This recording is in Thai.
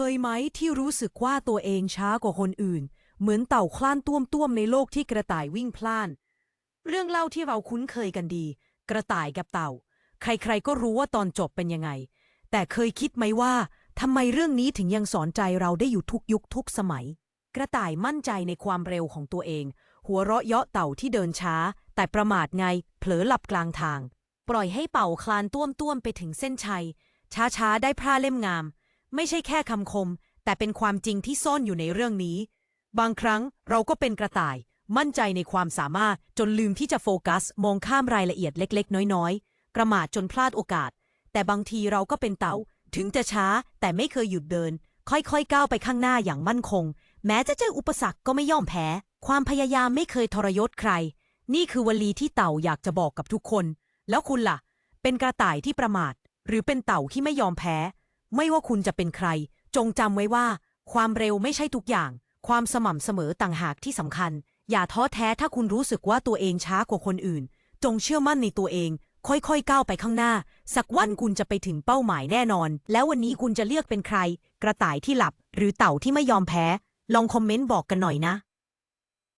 เคยไหมที่รู้สึกว่าตัวเองช้ากว่าคนอื่น เหมือนเต่าคลานต้วมต้วมๆในโลกที่กระต่ายวิ่งพล่าน เรื่องเล่าที่เราคุ้นเคยกันดี กระต่ายกับเต่า ใครๆก็รู้ว่าตอนจบเป็นยังไง แต่เคยคิดไหมว่าทำไมเรื่องนี้ถึงยังสอนใจเราได้อยู่ทุกยุคทุกสมัย กระต่ายมั่นใจในความเร็วของตัวเอง หัวเราะเยาะเต่าที่เดินช้า แต่ประมาทไง เผลอหลับกลางทาง ปล่อยให้เป่าคลานต้วมต้วมๆไปถึงเส้นชัย ช้าๆ ได้พระเล่มงาม ไม่ใช่แค่คำคม แต่เป็นความจริงที่ซ่อนอยู่ในเรื่องนี้ บางครั้งเราก็เป็นกระต่าย มั่นใจในความสามารถจนลืมที่จะโฟกัส มองข้ามรายละเอียดเล็ก ๆ น้อยๆประมาทจนพลาดโอกาส แต่บางทีเราก็เป็นเต่า ถึงจะช้า แต่ไม่เคยหยุดเดิน ค่อยๆ ก้าวไปข้างหน้าอย่างมั่นคง แม้จะเจออุปสรรคก็ไม่ยอมแพ้ ความพยายามไม่เคยทรยศใคร นี่คือวลีที่เต่าอยากจะบอกกับทุกคน แล้วคุณล่ะ เป็นกระต่ายที่ประมาท หรือเป็นเต่าที่ไม่ยอมแพ้ ไม่ว่าคุณจะเป็นใคร จงจำไว้ว่า ความเร็วไม่ใช่ทุกอย่าง ความสม่ำเสมอต่างหากที่สำคัญ อย่าท้อแท้ถ้าคุณรู้สึกว่าตัวเองช้ากว่าคนอื่น จงเชื่อมั่นในตัวเอง ค่อยๆ ก้าวไปข้างหน้า สักวันคุณจะไปถึงเป้าหมายแน่นอน แล้ววันนี้คุณจะเลือกเป็นใคร กระต่ายที่หลับ หรือเต่าที่ไม่ยอมแพ้ ลองคอมเมนต์บอกกันหน่อยนะ